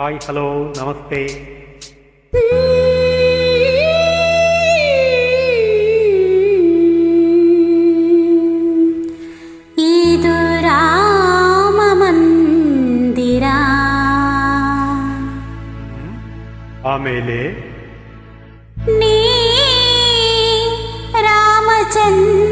Hi hello ನಮಸ್ತೆ ಇದು ರಾಮ ಮಂದಿರ ಆಮೇಲೆ ನೀ ರಾಮಚಂದಿರ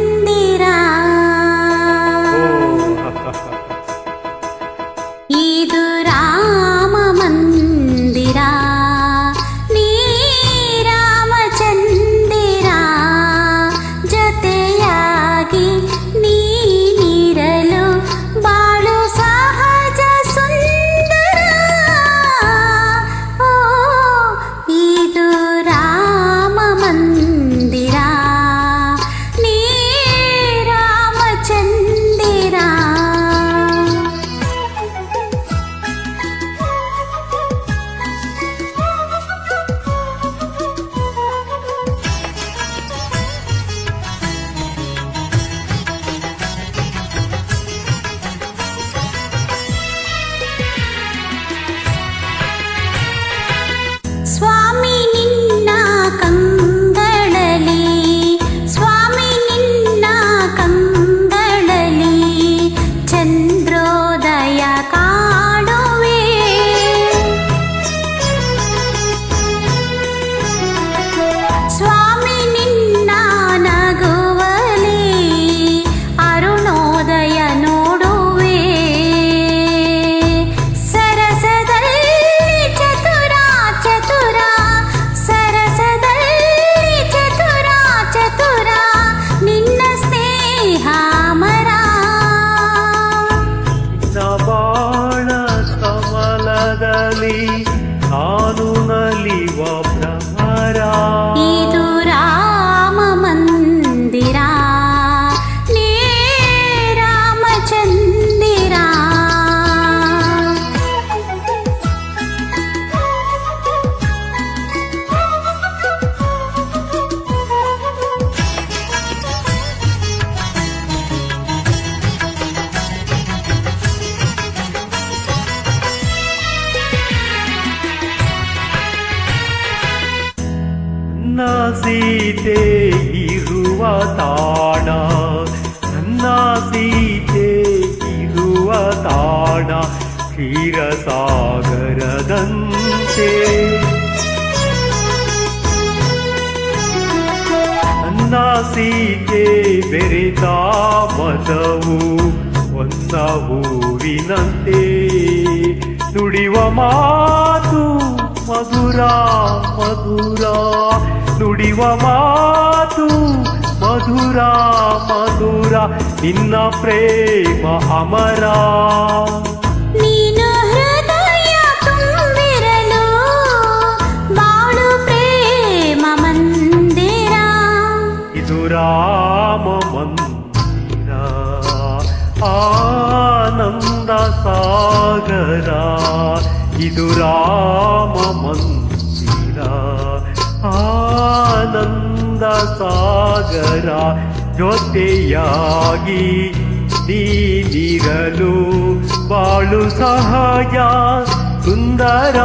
ನನ್ನ ಸೀತೆ ಇರುವ ತಾಣ. ನನ್ನ ಸೀತೆ ಇರುವ ತಾಣ ಕ್ಷೀರಸಾಗರದಂತೆ. ನನ್ನ ಸೀತೆ ಬೆರೆತ ಮದವು ಒಂದ ಹೂವಿನಂತೆ. ಮಾತು ಮಧುರ ಮಧುರ. ನುಡಿವ ಮಾತು ಮಧುರ ಮಧುರ ನಿನ್ನ ಪ್ರೇಮ ಅಮರ ನೀನು ಹೃದಯ ತುಂಬಿರಲು ಬಾಳು ಪ್ರೇಮ ಮಂದಿರ ಇದು ರಾಮ ಮಂದಿರ ಆನಂದ ಸಾಗರ ಇದು ರಾಮ ಮಂದಿರ ಸಾಗರ ಜೊತೆಯಾಗಿ ನೀನಿರಲು ಬಾಳು ಸಹಜ ಸುಂದರ